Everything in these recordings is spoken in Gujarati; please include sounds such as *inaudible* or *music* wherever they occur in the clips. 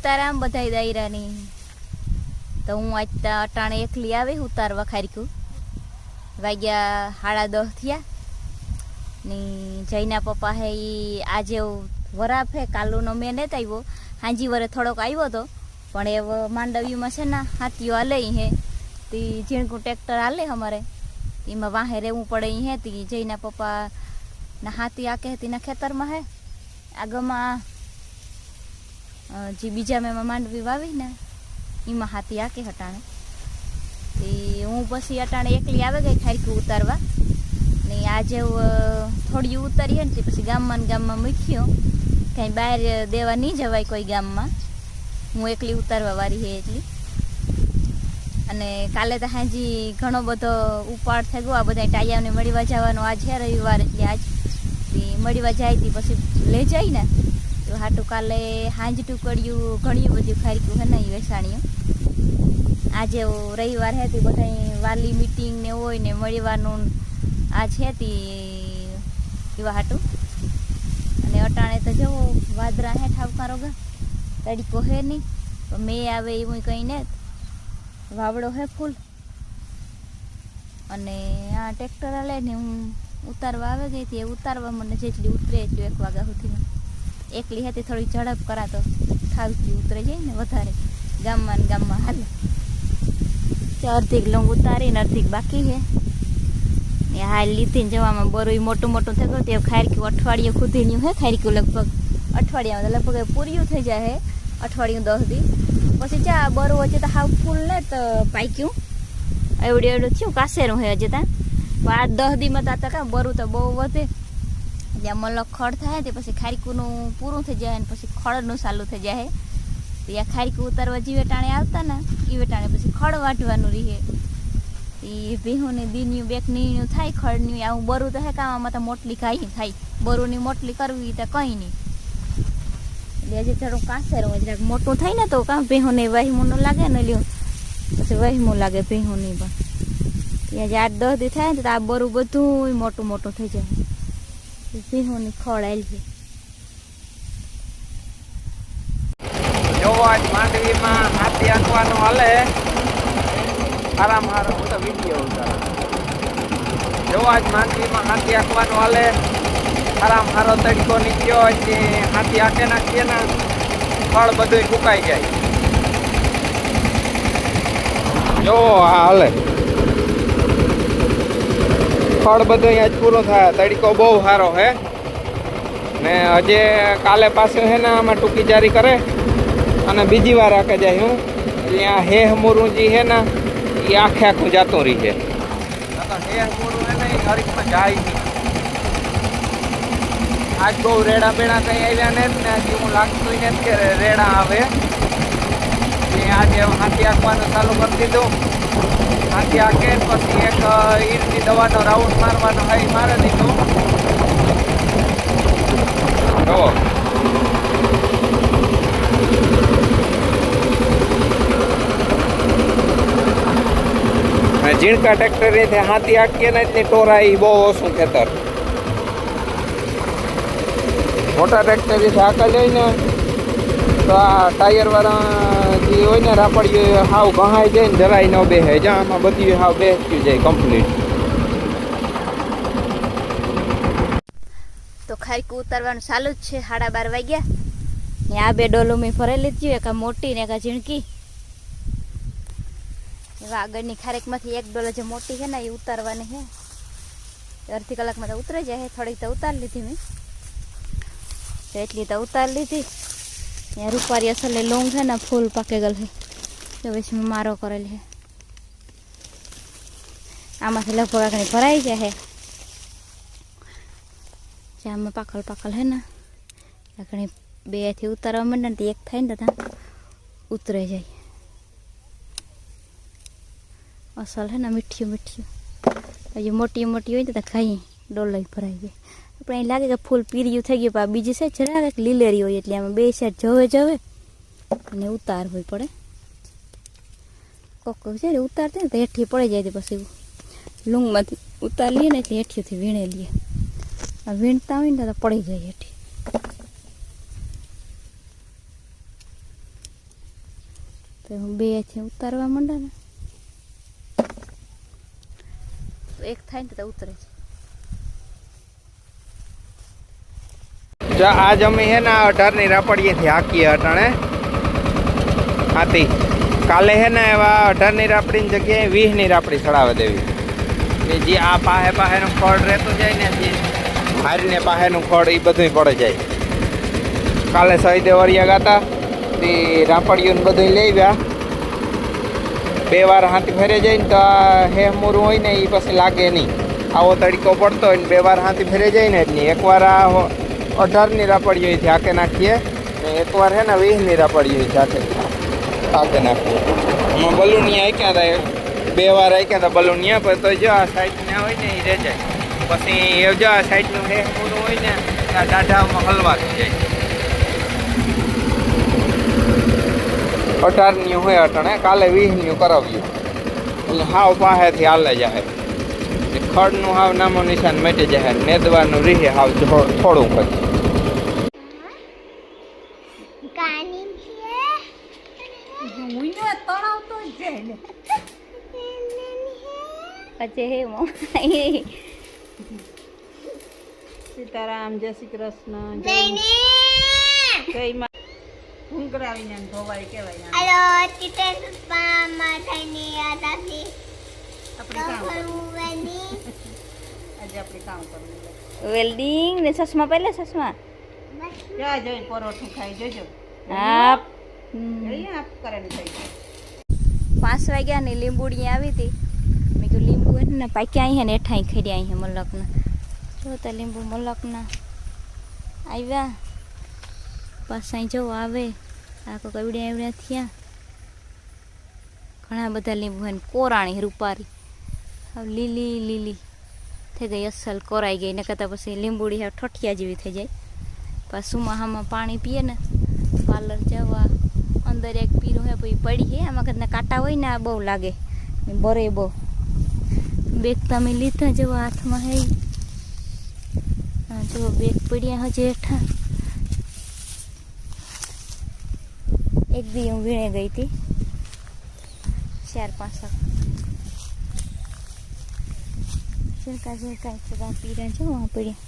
સીતારામ બધા દાયરાની. તો હું આજ અટાણે એકલી આવી ઉતારવા ખારીકું વાગ્યા સાડા દસ થયા. ને જયના પપ્પા હે એ આજે વરાપ હે કાલુનો મેં નથી આવ્યો. હાંજી વરે થોડોક આવ્યો હતો પણ એ માંડવીમાં છે ને હાથીઓ હાલે હે. તે ઝીણકું ટ્રેક્ટર હાલે અમારે. એમાં વાહે રહેવું પડે હે તે જયના પપ્પા ના હાથી આકે તેના ખેતરમાં હે. આગળમાં અ, જે બીજા મેં માંડવી વાવી ને, એમાં હાથી આકે હટાણે. તે હું પછી અટાણે એકલી આવે ગઈ ખારકી ઉતારવા. ને આજે થોડી ઉતારીએ ને તે પછી ગામમાં ગામમાં મૂક્યો. કાંઈ બહાર દેવા નહીં જવાય કોઈ ગામમાં. હું એકલી ઉતારવા વાળી હે એટલી અને કાલે તો હાજી ઘણો બધો ઉપાડ થઈ ગયો આ બધા ટાયાને મળવા જવાનો. આજ છે રવિવાર એટલે આજ. મળવા જાય તી પછી લઈ જાય ને. તો હાટું કાલે હાંજ ટુકડ્યું ઘણી બધું ખાર્યું હે ને ઈ વેસાણીયું આજે રવિવાર હતી બધા વાલી મિટિંગ ને હોય ને મળવાનું આ છે તી એવા હાટું. અને અટાણે તો જવો વાદરા હે ઠાવકારો ગા, તડકો હે નહીં પણ મેં આવે એવું કંઈ ને વાવડો હે ફૂલ. અને આ ટ્રેક્ટર લઈને હું ઉતારવા આવે ગઈ હતી, એ ઉતારવા મને જેટલી ઉતરે એટલું એક વાગ્યા સુધીમાં. એકલી હતી, થોડી ઝડપ કરાતો. ઠાવથી ઉતરે જાય ને વધારે. ગામમાં ને ગામમાં હાલે. અડધીક લંગ ઉતારીને અડધીક બાકી છે. એ હાલ લીધી ને જવામાં બરોઈ મોટું મોટું થઈ ગયું તે ખારક્યું અઠવાડિયું ખુદીનું હે. ખારક્યું લગભગ અઠવાડિયામાં લગભગ પૂર્યું થઈ જાય હે. અઠવાડિયું દસ દી. પછી ચા, બરો વચ્ચે તો હાવ ફૂલ ને તો પાક્યું. એવડું એવડું થયું. કાસેરું હે હજી ત્યાં આ દસ દીમાં તો કાં બરું તો બહુ વધે. જ્યાં ખડ થાય તે પછી ખારીકુનું પૂરું થઈ જાય ને પછી ખડનું ચાલુ થઈ જાય. તો આ ખારીકું ઉતારવા જીવે ટાણે આવતા ને એ વેટાણે પછી ખડ વાટવાનું રહે. એ ભીહુંની દીન્યું બેક નીણ્યું થાય, ખડનું આવું બરું તો હે કામમાં તો મોટલી કાંઈ થાય. બરુની મોટલી કરવી તો કંઈ નહીં. એટલે હજી થોડું કાસેરું જરાક મોટું થાય ને તો કાં ભીહુંને વહીમું ન લાગે ને લ્યો. પછી વહીમું લાગે ભીહુની પણ. ત્યાં જે આઠ દસ દી થાય ને તો આ બરું બધું મોટું મોટું થઈ જાય. ભીહુની ખડ આવેલી છે જોવો આજ માંડવીમાં હાથી આંકવાનું હાલે આરામ હારો હું તો વીડિયો ઉતારું. જોવો આજ માંડવીમાં હાથી આંકવાનું હાલે આરામ હારો તડકો નીકળ્યો એટલે હાથી આંકે નાખીએ ફળ બધું ફૂકાઈ જાય. જોવો હાલે. ફળ બધું આજ પૂરું થાય. તડકો બહુ સારો હે. ને હજે કાલે પાછું હે ને આમાં ટૂંકી જારી કરે. અને બીજી વાર આકે જાય હું. ત્યાં હેહ મોરું જે હે ને એ આખે આખું જાતો રહી છે આજ બહુ રેડા બેડા કઈ આવ્યા ને હજી હું લાગતું ને કે રેડા આવે. આજે હાથી આંકવાનું ચાલુ કરી દીધું. હાથી આખે પછી એક ઈરની દવાનો રાઉન્ડ મારવાનો હાઈ મારે દીધું. જુઓ ઝીણકા ટ્રેક્ટર એ હાથી આખી ને એટલી ટોરા એ બહુ ઓછું ખેતર. મોટા ટ્રેક્ટર આકા હાકા જાય ને, તો આ ટાયર વાળા હોય ને રાપડીઓ હાવ ઘહાઈ જાય ને જરાય ન બેસે જ્યાં આમાં બધી હાવ બેસતી જાય કમ્પ્લીટ તો ખાઈકું ઉતારવાનું ચાલુ જ છે, સાડા બાર વાગ્યા. ને આ બે ડોલો મેં ભરેલી લીધી એક મોટી ને એક ઝીણકી. એવા આગળની ખારેકમાંથી એક ડોલો જે મોટી છે ને, એ ઉતારવાની છે. અડધી કલાકમાં તો ઉતરી જાય, થોડીક તો ઉતારી લીધી મેં. એટલી તો ઉતારી લીધી. ત્યાં રૂપારી અસલે લોંગ છે ને, ફૂલ પાકે ગયેલ છે. તો પછી મેં મારો કરેલ છે. આમાંથી લગભગ આગળ ભરાઈ જાય છે. જ્યાં પાકલ પાકલ હે ને, આગળ બેથી ઉતારવા માંડે ને એક થાય ને ત્યાં ઉતરે જાય. અસલ હે ને, મીઠિયું મીઠિયું. હજી મોટી મોટી હોય ને તો ખાઈ, ડોલાઈ ભરાઈ જાય. આપણે અહીં લાગે કે ફૂલ પીરિયું થઈ ગયું, પણ બીજી સાઈડ જરાક લીલેરી હોય એટલે આમાં બે સાઈડ જવે જવે અને ઉતારવી પડે. કોક કોક છે ને ઉતારતે ને તો હેઠી પડી જાય પછી લૂંગમાંથી ઉતાર લઈએ ને એટલે હેઠીથી વીણે લઈએ. આ વીણતા હોય ને તો પડી જાય હેઠી. તો હું બે છે ઉતારવા માંડા ને. એક થાય ને તો ઉતરે છે. જો આ જમી છે ને અઢારની રાપડીએથી હાકીએ અટાણે હાથી કાલે છે ને એવા અઢારની રાપડીની જગ્યાએ વીસની રાપડી ચડાવી દેવી. કે જે આ પાહે પાહેનું ખડ રહેતું જાય ને જે હારીને પાહેનું ખડ એ બધું પડે જાય. કાલે સહી દેવરિયા ગાતા, તે રાપડીઓને બધું લઈ ગયા બે વાર હાથી ફેરે જાય ને તો આ હેહમૂરું હોય ને એ પછી લાગે નહીં. આવો તડકો પડતો હોય ને બે વાર હાથી ફેરે જાય ને એટલે એકવાર આ અઢારની રાપડીઓ હોય ઝાકે નાખીએ. ને એકવાર છે ને વીસની રાપડીઓ હોય હાકે હાકે નાખીએ. આમાં બલૂનિયા આક્યા હતા બે વાર આક્યા હતા બલૂનિયા પર તો જો આ સાઈડ ને હોય ને એ રહે જાય. પછી એ જો આ સાઈડનું હે પૂરું હોય ને, આ દાઢામાં હલવા થઈ જાય. અઢારની હોય અટણે કાલે વીસની કરાવ્યું એટલે હાવ પાસેથી હાલે જાય ખડનું હાવ નામો નિશાન મેટી જાય નેદવાનું રીહે હાવ થોડું પછી પછી હે મમ્મી સીતારામ જય શ્રી કૃષ્ણ જય ઘૂંઘરાવીને ધોવાય કહેવાય આને. હલો પપ્પા માતાની યાદ આવી. આપણે કામ કરવું. કફરુવાની *laughs* આજે આપણે કામ કરવું વેલ્ડિંગ ને ચશ્મા પહેલા ચશ્મા? જા જોઈ પરોઠું ખાઈ જોજો. આપ કરે થઈ પાંચ વાગ્યા ની લીંબુડી આવી હતી. મેં કીધું લીંબુ હે ને, પાક્યા અહીં ને એઠાઈ ખેડ્યા અહીં મલકના. જો તો લીંબુ મલકના. આવ્યા. પાછા જો આવે. આ કો કવડ્યા એવડ્યા થયા. ઘણા બધા લીંબુ હોય કોરાણી રૂપારી. હવે લીલી લીલી. થઈ ગઈ અસલ કોરાઈ ગઈ, ને કરતાં પછી લીંબુડી હવે ઠઠિયા જેવી થઈ જાય. પાછું હામાં પાણી પીએ ને, પાર્લર જવા. અંદર એક પીરું હે, પછી પડી હે, આમાં કદાચ કાંટા હોય ને, આ બહુ લાગે. બરે બહુ. બેગ તમે લીધા જેવો હાથમાં હે. જો બેગ પડ્યા હજી હેઠા એક બી હું વીણે ગઈ હતી. ચાર પાંચ ઝીણકા ઝીણકા બધા પીરા જો પડ્યા.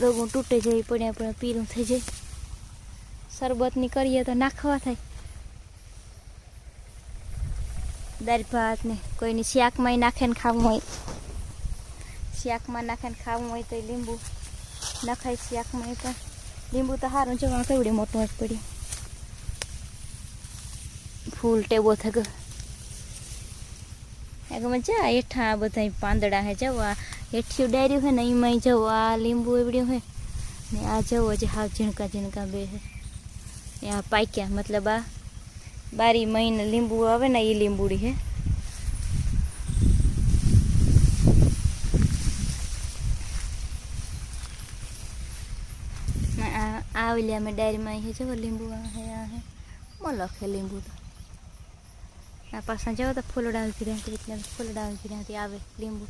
રોગું તૂટે જાય પડ્યા પડ્યા પીરું થઈ જાય. શરબતની કરીએ તો નાખવા થાય. દાળ ભાત ને કોઈની શાકમાં નાખે ને ખાવું હોય. શાકમાં નાખે ને ખાવું હોય તો લીંબુ નખાય શાકમાં પણ. લીંબુ તો સારું જવાનું કેવડી મોટું જ પડ્યું ફૂલ ટેબો ગયો એક જા, હેઠા આ બધા પાંદડા હે જવા હેઠિયું ડાયરિયું હે ને એમાં જવું આ લીંબુ એવડ્યું હે ને આ જવો જે હાવ ઝીણકા ઝીણકા બે હે. આ પાક્યા, મતલબ આ બારી મહિને લીંબુ આવે ને એ લીંબુડી હે. આવેલી અમે ડાયરીમાં હે જો લીંબુ આ હે આ હે. લીંબુ તો. આ પાછા જાઓ તો ફૂલડા ઊભી રહ્યા ફૂલડા ઊભી રહ્યા આવે લીંબુ.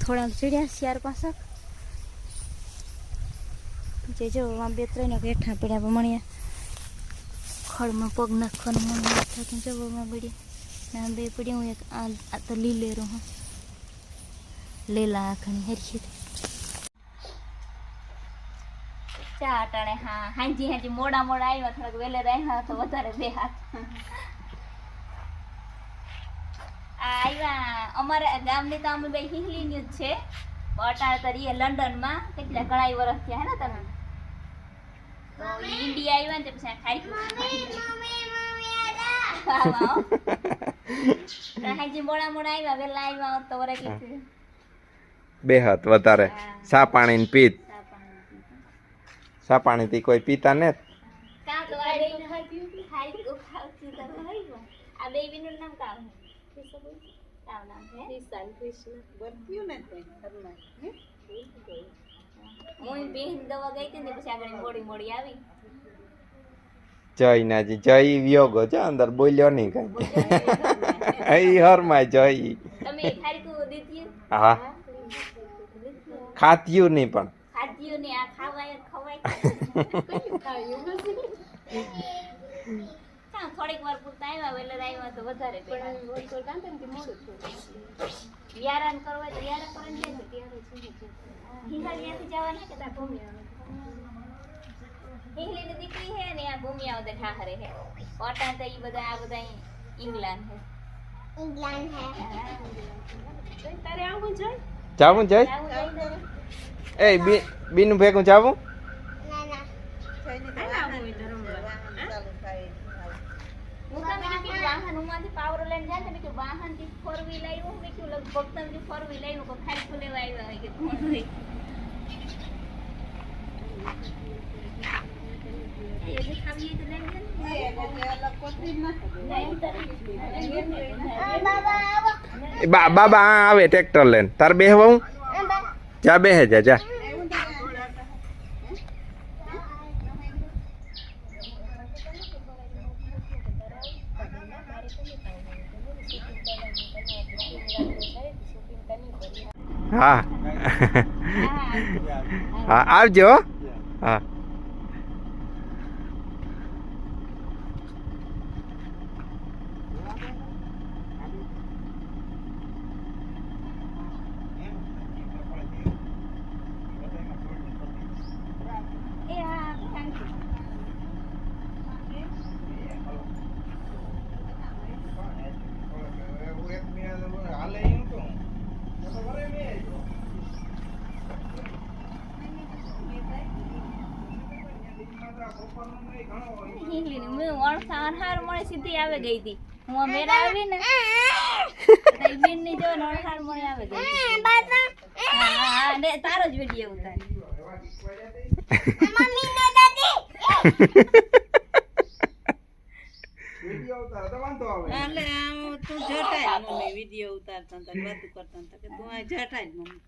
થોડાક ચડ્યા ચાર પાસે જે જો આમ બે ત્રણ હેઠા પડ્યા ભમણિયા ખડમાં પગ નાખવાનું મન નથી થતું જવામાં પડી ના બે પડી હું એક આ તો લીલેરો હું લેલા આખણી હરખી ચા અટાણે હા હાંજી હાંજી મોડા મોડા આવ્યા થોડાક વેલે આવ્યા તો વધારે બે હાથ આવ્યા અમારા ગામની તો અમે બે હિંગલીની જ છે અટાણે તો રીએ લંડનમાં કેટલા ઘણા વર્ષ થયા હે ને તમે તો આવ્યા ને પછી ખાઈ *laughs* મોડા મોડા આવ્યા વેલા આવ્યા હોત તો બે હાથ વધારે. સા પાણી ને પીત. સા પાણી થી કોઈ પીતા ને? નામ હે બેન દવા ગઈ હતી ને પછી આગળ મોડી મોડી આવી. જય નાજી જય વિયોગો છે અંદર બોલ્યો નહીં કઈ. અહીં હરમાય જય. તમે ખારીકું દીધી હા. ખાતિયું નહીં પણ. ખાધ્યું નહીં આ ખાવાય ખવાય. *laughs* થોડીક વાર પૂરતા આવ્યા એટલે આવ્યા તો વધારે વ્યારાન કરવા તો વ્યારા કરે ને? ત્યારે હિંગાળિયાથી જવાના કે ત્યાં ભૂમિયા હિંગલીની દીકરી હે ને આ ભૂમિયા બધા ઠાહરે હે. ઓટા તો એ બધા આ બધા ઇંગ્લેન્ડ હે. ઇંગ્લેન્ડ હે. તારે આવું જોઈ જાવું જોઈ એ બીનું ભેગું જાવું? કોક તો ફોર વ્હીલ બાબા આવે. ટ્રેક્ટર લઈને. તાર બે હું જા બેહે જા જા. હા. હા. આવજો. હો. હા એ હા thank you. અણસા અણહાર મળે સીધી આવે ગઈ હતી હું મેરા આવી ને તઈ ની જો અણહાર મળે આવે ગઈ હતી તારો જ વીડિયો ઉતાર. મમ્મી ને દાદી તું જટાય મમ્મી વીડિયો ઉતારતા હતા વાતું કરતા હતા તું આ જટાય મમ્મી.